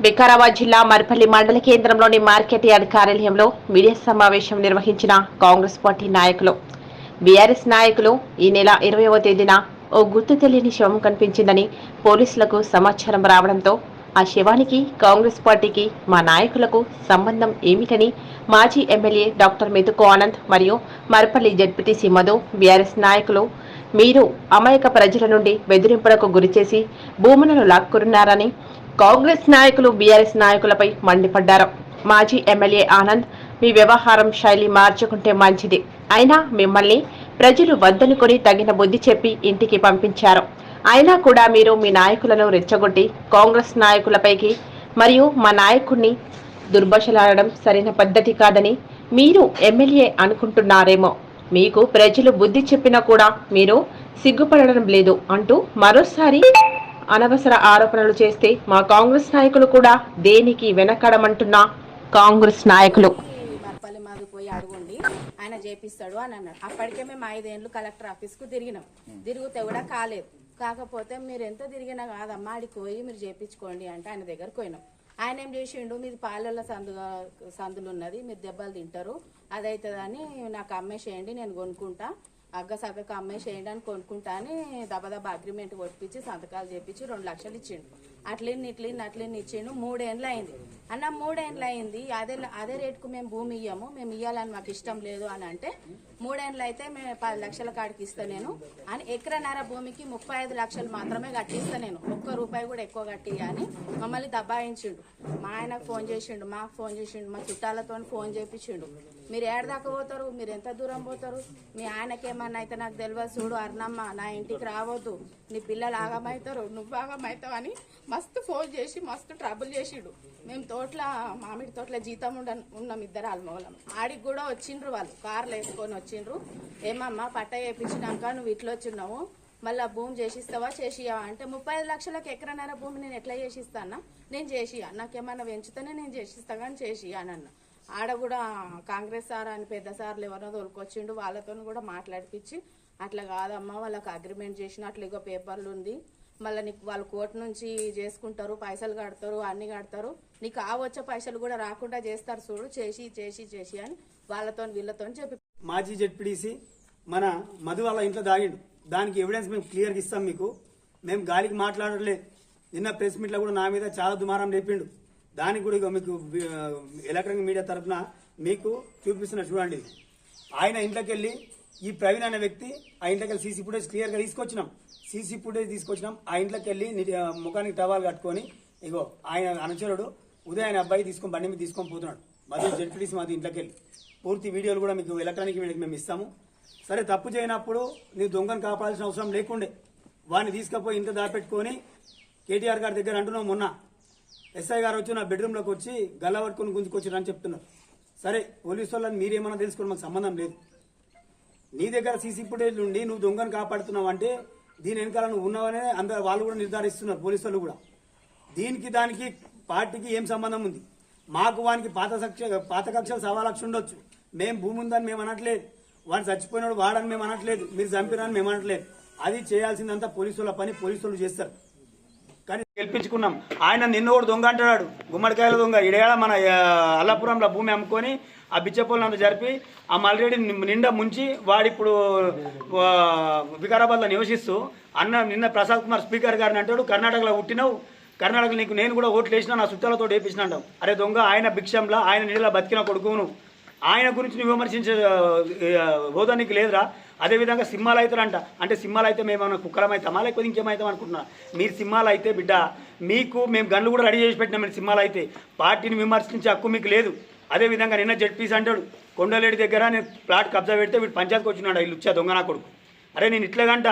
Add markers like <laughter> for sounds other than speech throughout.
వికారాబాద్ జిల్లా మర్పల్లి మండల కేంద్రంలోని మార్కెట్ యార్డ్ కార్యాలయంలో మీడియా సమావేశం నిర్వహించిన కాంగ్రెస్ పార్టీ నాయకులు. బీఆర్ఎస్ నాయకులు ఈ నెల ఇరవయవ తేదీన ఓ గుర్తు తెలియని శవం కనిపించిందని పోలీసులకు సమాచారం రావడంతో ఆ శవానికి కాంగ్రెస్ పార్టీకి మా నాయకులకు సంబంధం ఏమిటని మాజీ ఎమ్మెల్యే డాక్టర్ మెతుకు ఆనంద్ మరియు మరపల్లి జడ్పీటీసీ మధు బీఆర్ఎస్ నాయకులు మీరు అమాయక ప్రజల నుండి బెదిరింపులకు గురిచేసి భూములను లాక్కున్నారని కాంగ్రెస్ నాయకులు బీఆర్ఎస్ నాయకులపై మండిపడ్డారు. మాజీ ఎమ్మెల్యే ఆనంద్ మీ వ్యవహారం శైలి మార్చుకుంటే మంచిది. అయినా మిమ్మల్ని ప్రజలు వద్దనుకొని తగిన బుద్ధి చెప్పి ఇంటికి పంపించారు. అయినా కూడా మీరు మీ నాయకులను రెచ్చగొట్టి కాంగ్రెస్ నాయకులపైకి మరియు మా నాయకుడిని దుర్భషలాడడం సరైన పద్ధతి కాదని మీరు ఎమ్మెల్యే అనుకుంటున్నారేమో. మీకు ప్రజలు బుద్ధి చెప్పినా కూడా మీరు సిగ్గుపడడం లేదు అంటూ మరోసారి అనవసర ఆరోపణలు చేస్తే మా కాంగ్రెస్ నాయకులు కూడా దేనికి వెనకడమంటున్నా కాంగ్రెస్ నాయకులు. మరపల్లి మాది పోయి అడగండి. ఆయన చేపిస్తాడు అని అన్నాడు. అప్పటికే మేము ఐదేళ్ళు కలెక్టర్ ఆఫీస్కు తిరిగినాం. తిరిగితే కూడా కాలేదు. కాకపోతే మీరు ఎంత తిరిగినా కాదమ్మా ఆడికి పోయి మీరు చేపించుకోండి అంటే ఆయన దగ్గరకు పోయినాం. ఆయన ఏం చేసిండు? మీది పాలల సందు సందులు ఉన్నది మీరు దెబ్బలు తింటారు. అదైతుందని నాకు అమ్మేసేయండి నేను కొనుక్కుంటా. అగ్గ సగ్గకు అమ్మేసేయండి అని కొనుక్కుంటా అని దబదబా అగ్రిమెంట్ కొట్టించి సంతకాలు చేపించి రెండు లక్షలు ఇచ్చిండు. అట్లని ఇట్లని అట్లని ఇచ్చిండు. మూడేండ్లు అయింది. అన్న మూడేండ్లు అయింది. అదే అదే రేటుకు మేము భూమి ఇయ్యము. మేము ఇయ్యాలని మాకు ఇష్టం లేదు అని అంటే మూడేళ్ళు అయితే మేము పది లక్షల కాడికి ఇస్తా నేను. అని ఎకరన్నర భూమికి ముప్పై ఐదు లక్షలు మాత్రమే కట్టిస్తా నేను. ఒక్క రూపాయి కూడా ఎక్కువ కట్టి అని మమ్మల్ని దబాయించిండు. మా ఆయనకు ఫోన్ చేసిండు మాకు ఫోన్ చేసిండు మా చుట్టాలతో ఫోన్ చేపించిండు. మీరు ఏడదాకా పోతారు? మీరు ఎంత దూరం పోతారు? మీ ఆయనకేమన్నా అయితే నాకు తెలియదు చూడు అర్ణమ్మ నా ఇంటికి రావద్దు. నీ పిల్లలు ఆగమవుతారు నువ్వు ఆగమవుతావు అని మస్తు ఫోన్ చేసి మస్తు ట్రబుల్ చేసిండు. మేము తోటల మామిడి తోటల జీతం ఉండ ఉన్నాం ఇద్దరు ఆల్మూలం. ఆడికి కూడా వచ్చిండ్రు వాళ్ళు. కార్లు వేసుకొని వచ్చిండ్రు. ఏమమ్మా పట్ట వేయించినాక నువ్వు ఇట్లా వచ్చినావు? మళ్ళీ భూమి చేసిస్తావా చేసియావా అంటే ముప్పై ఐదు లక్షలకు ఎకరన్నర భూమి నేను ఎట్లా చేసిస్తానా నేను చేసియా. నాకేమన్నా పెంచుతానే నేను చేసిస్తా కానీ చేసియా నన్ను ఆడ కూడా కాంగ్రెస్ సార్ అని పెద్ద సార్లు ఎవరినో తోలుకొచ్చిండు. వాళ్ళతో కూడా మాట్లాడిపించి అట్లా కాదమ్మా వాళ్ళకి అగ్రిమెంట్ చేసినట్లు ఇగో పేపర్లు ఉంది. మళ్ళీ నీకు వాళ్ళు కోర్టు నుంచి చేసుకుంటారు పైసలు కడతారు అన్ని కడతారు. నీకు ఆ వచ్చే పైసలు కూడా రాకుండా చేస్తారు చూడు. చేసి చేసి చేసి అని వాళ్ళతో వీళ్ళతో చెప్పి మాజీ జడ్పీడీసీ మన మధు వాళ్ళ ఇంట్లో దాగిండు. దానికి ఎవిడెన్స్ మేము క్లియర్గా ఇస్తాం మీకు. మేము గాలికి మాట్లాడలేదు నిన్న ప్రెస్ మీట్లో కూడా నా మీద చాలా దుమారం రేపిండు. దానికి కూడా ఇగో మీకు ఎలక్ట్రానిక్ మీడియా తరఫున మీకు చూపిస్తున్న చూడండి. ఆయన ఇంట్లోకి వెళ్ళి ఈ ప్రవీణ్ అనే వ్యక్తి ఆ ఇంట్లోకి వెళ్ళి సీసీ ఫుటేజ్ క్లియర్గా తీసుకొచ్చినాం. సీసీ ఫుటేజ్ తీసుకొచ్చినాం. ఆ ఇంట్లోకి వెళ్ళి ముఖానికి టవాల్ కట్టుకొని ఇగో ఆయన అనుచరుడు ఉదయం ఆయన అబ్బాయి తీసుకొని బండి మీద తీసుకొని పోతున్నాడు. మధు జెడ్పీటీసీ మాది ఇంట్లోకి వెళ్ళి పూర్తి వీడియోలు కూడా మీకు ఎలక్ట్రానిక్ మీడియాకి మేము ఇస్తాము. సరే తప్పు చేయనప్పుడు నీ దొంగను కాపాడాల్సిన అవసరం లేకుండే. వాడిని తీసుకుపోయి ఇంత దాపెట్టుకొని కేటీఆర్ గారి దగ్గర అంటున్నాం మొన్న. ఎస్ఐ గారు వచ్చి నా బెడ్రూమ్లోకి వచ్చి గల్ల పట్టుకొని గుంజుకొచ్చిరని చెప్తున్నారు. సరే పోలీసు వాళ్ళని మీరేమన్నా తెలుసుకోవడం మాకు సంబంధం లేదు. నీ దగ్గర సీసీ ఫుటేజ్ నుండి నువ్వు దొంగను కాపాడుతున్నావు అంటే దీని వెనకాల నువ్వు ఉన్నావనే అందరు వాళ్ళు కూడా నిర్ధారిస్తున్నారు పోలీసు వాళ్ళు కూడా. దీనికి దానికి పార్టీకి ఏం సంబంధం ఉంది? మాకు వానికి పాత కక్ష పాత కక్షలు సవా లక్ష ఉండొచ్చు. మేము భూమి ఉందని మేము అనట్లేదు. వాడు చచ్చిపోయినాడు వాడని మేము అనట్లేదు. మీరు చంపిరని మేము అనట్లేదు. అది చేయాల్సిందంతా పోలీసుల పని పోలీసులు చేస్తారు. కానీ గెలిపించుకున్నాం. ఆయన నిన్న కూడా దొంగ అంటాడు గుమ్మడికాయల దొంగ. ఇడేళ మన అల్లాపురంలో భూమి అమ్ముకొని ఆ బిచ్చపోలంతా జరిపి ఆ మల్రెడ్డి నిండా ముంచి వాడిప్పుడు వికారాబాద్లో నివసిస్తూ అన్న నిన్న ప్రసాద్ కుమార్ స్పీకర్ గారిని అంటాడు కర్ణాటకలో పుట్టినావు కర్ణాటకలో నీకు నేను కూడా ఓట్లు వేసినా నా చుట్టాలతో వేపించిన అంటావు. అరే దొంగ ఆయన భిక్షంలో ఆయన నీళ్ళ బతికిన కొడుకును. ఆయన గురించి నువ్వు విమర్శించే హోదా నీకు లేదురా. అదేవిధంగా సింహాలు అవుతారంట. అంటే సింహాలు అయితే మేము ఏమైనా కుక్కలం అవుతామా లేకపోతే ఇంకేమవుతాం అనుకుంటున్నా? మీరు సింహాలు అయితే బిడ్డ మీకు మేము గన్లు కూడా రెడీ చేసి పెట్టినాం మీరు సింహాలు అయితే. పార్టీని విమర్శించే హక్కు మీకు లేదు. అదేవిధంగా నిన్న జడ్పీస్ అంటాడు కొండలేడి దగ్గర నేను ప్లాట్ కబ్జా పెడితే వీడు పంచాయతీకి వచ్చినాడు వీళ్ళు వచ్చా దొంగ నా కొడుకు. అరే నేను ఇట్లాగంట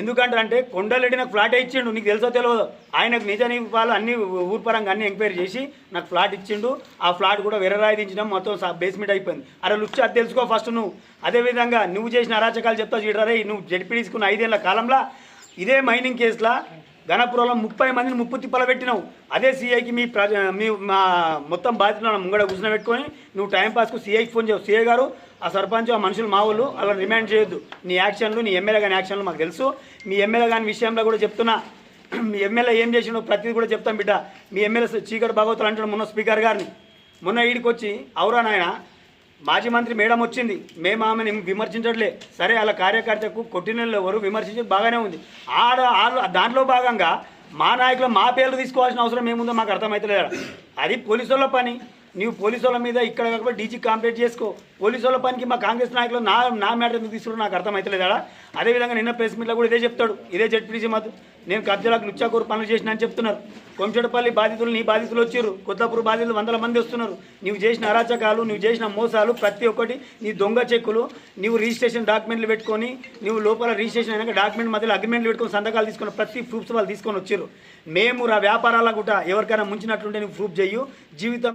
ఎందుకంటే కొండలెడ్డి నాకు ఫ్లాట్ ఇచ్చిండు. నీకు తెలుసో తెలియదు? ఆయనకు నిజానికి వాళ్ళు అన్ని ఊర్పరంగా అన్ని ఎంక్వైరీ చేసి నాకు ఫ్లాట్ ఇచ్చిండు. ఆ ఫ్లాట్ కూడా వేరే రాయి మొత్తం బేస్మెంట్ అయిపోయింది. అరే లుచ్చి అది తెలుసుకో ఫస్ట్ నువ్వు. అదేవిధంగా నువ్వు చేసిన అరాచకాలు చెప్తా చూడరే నువ్వు జడిపి తీసుకున్న ఐదేళ్ళ కాలంలో ఇదే మైనింగ్ కేసులో గణపురంలో ముప్పై మందిని ముప్పు తిప్పల పెట్టినావు. అదే సీఐకి మీ ప్రజ మీ మా మొత్తం బాధ్యతలను ముంగడ కూర్చుని పెట్టుకొని నువ్వు టైం పాస్కు సీఐకి ఫోన్ చేయవు సీఐ గారు ఆ సర్పంచ్ ఆ మనుషులు మా వాళ్ళు అలా రిమాండ్ చేయొద్దు. నీ యాక్షన్లు నీ ఎమ్మెల్యే గాని యాక్షన్లు మాకు తెలుసు. మీ ఎమ్మెల్యే గాని విషయంలో కూడా చెప్తున్నా. <clears throat> మీ ఎమ్మెల్యే ఏం చేసిండో ప్రతిదీ కూడా చెప్తాం బిడ్డ. మీ ఎమ్మెల్యే చీకటి భాగవతులు అంటాడు మొన్న స్పీకర్ గారిని. మొన్న ఈడికి వచ్చి అవురా నాయన మాజీ మంత్రి మేడం వచ్చింది. మేము ఆమెను విమర్శించట్లే. సరే అలా కార్యకర్తకు కొట్టినెల్లో ఎవరు విమర్శించేది బాగానే ఉంది. ఆడ దాంట్లో భాగంగా మా నాయకులు మా పేర్లు తీసుకోవాల్సిన అవసరం ఏముందో మాకు అర్థమవుతలేదా అది పోలీసుల పని. నీవు పోలీసు వాళ్ళ మీద ఇక్కడ కాకపోతే డీజీ కాంప్లీట్ చేసుకో. పోలీసు వాళ్ళ పనికి మా కాంగ్రెస్ నాయకులు నా నా మ్యాటర్ ఎందుకు తీసుకున్నారు నాకు అర్థమవుతలేదా అదేవిధంగా నిన్న ప్రెస్ మీట్లో కూడా ఇదే చెప్తాడు. ఇదే జడ్పీసీ మాత్రం. నేను కబ్జాలకు లుచ్చాకూరు పనులు చేసిన అని చెప్తున్నారు. కొంచెడపల్లి బాధితులు నీ బాధితులు వచ్చారు. కొత్తపూర్ బాధితులు వందల మంది వస్తున్నారు. నువ్వు చేసిన అరాచకాలు నువ్వు చేసిన మోసాలు ప్రతి ఒక్కటి నీ దొంగ చెక్కులు నువ్వు రిజిస్ట్రేషన్ డాక్యుమెంట్లు పెట్టుకొని నువ్వు లోపల రిజిస్ట్రేషన్ అయినాక డాక్యుమెంట్ మధ్యలో అగ్రిమెంట్లు పెట్టుకొని సంతకాలు తీసుకొని ప్రతి ప్రూఫ్స్ వాళ్ళు తీసుకొని వచ్చారు. మేము రా వ్యాపారాల కూడా ఎవరికైనా ముంచినట్లుంటే నువ్వు ప్రూఫ్ చేయు జీవితం